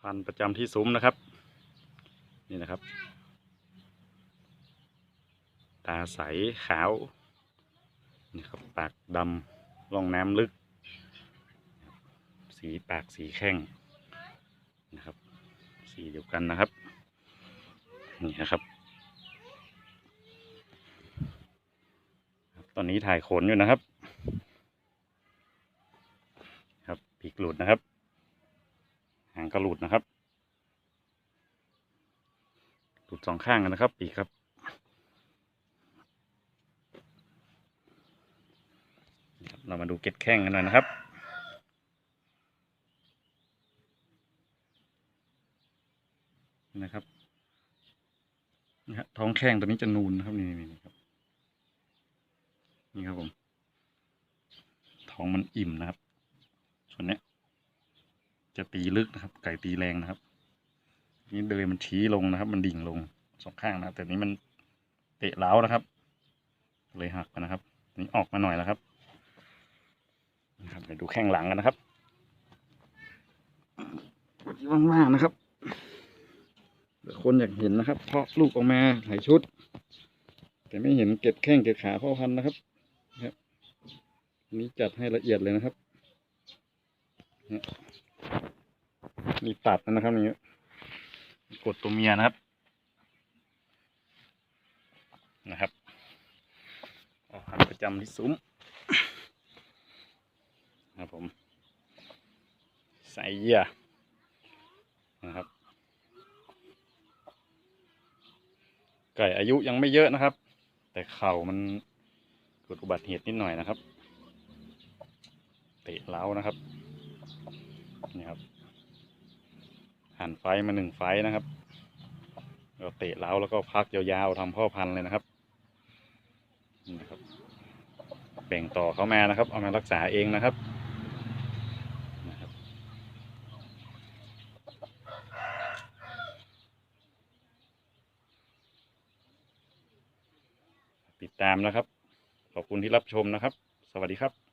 พันธุ์ประจำที่ซุ้มนะครับ นี่นะครับ ตาใสขาว นี่ครับปากดำร่องน้ำลึก สีปากสีแข้งนะครับ สีเดียวกันนะครับ นี่นะครับ ตอนนี้ถ่ายขนอยู่นะครับ ครับปีกหลุดนะครับ หางก็หลุดนะครับหลุดสองข้างนะครับ ปีกครับ เรามาดูเกล็ดแข้งกันหน่อยนะครับนะครับนี่ฮะท้องแข้งตัวนี้จะนูนนะครับนี่นี่นี่ครับ นี่ครับผม ท้องมันอิ่มนะครับ ส่วนเนี้ย จะตีลึกนะครับ ไก่ตีแรงนะครับ นี่เดยมันชี้ลงนะครับ มันดิ่งลงสองข้างนะแต่นี้มันเตะเล้านะครับ เลยหักไปนะครับ นี่ออกมาหน่อยแล้วครับนะครับเดี๋ยวดูแข้งหลังกันนะครับว่างๆนะครับคนอยากเห็นนะครับ เพราะลูกออกมาหลายชุด แต่ไม่เห็นเก็บแข้งเก็บขาพ่อพันธุ์นะครับครับนี้จัดให้ละเอียดเลยนะครับ นี่ตัดนะครับนี่กดตัวเมียนะครับ นะครับพ่อพันประจำที่ซุ้มนะครับผม ใส่เยื่อนะครับไก่อายุยังไม่เยอะนะครับ แต่เข่ามันเกิดอุบัติเหตุนิดหน่อยนะครับ เตะเล้านะครับนี่ครับ หันไฟมาหนึ่งไฟนะครับเราเตะเล้าแล้วก็พักยาวๆทำพ่อพันธุ์เลยนะครับนี่นะครับแบ่งต่อเขามานะครับ เอามารักษาเองนะครับติดตามนะครับ ขอบคุณที่รับชมนะครับ สวัสดีครับ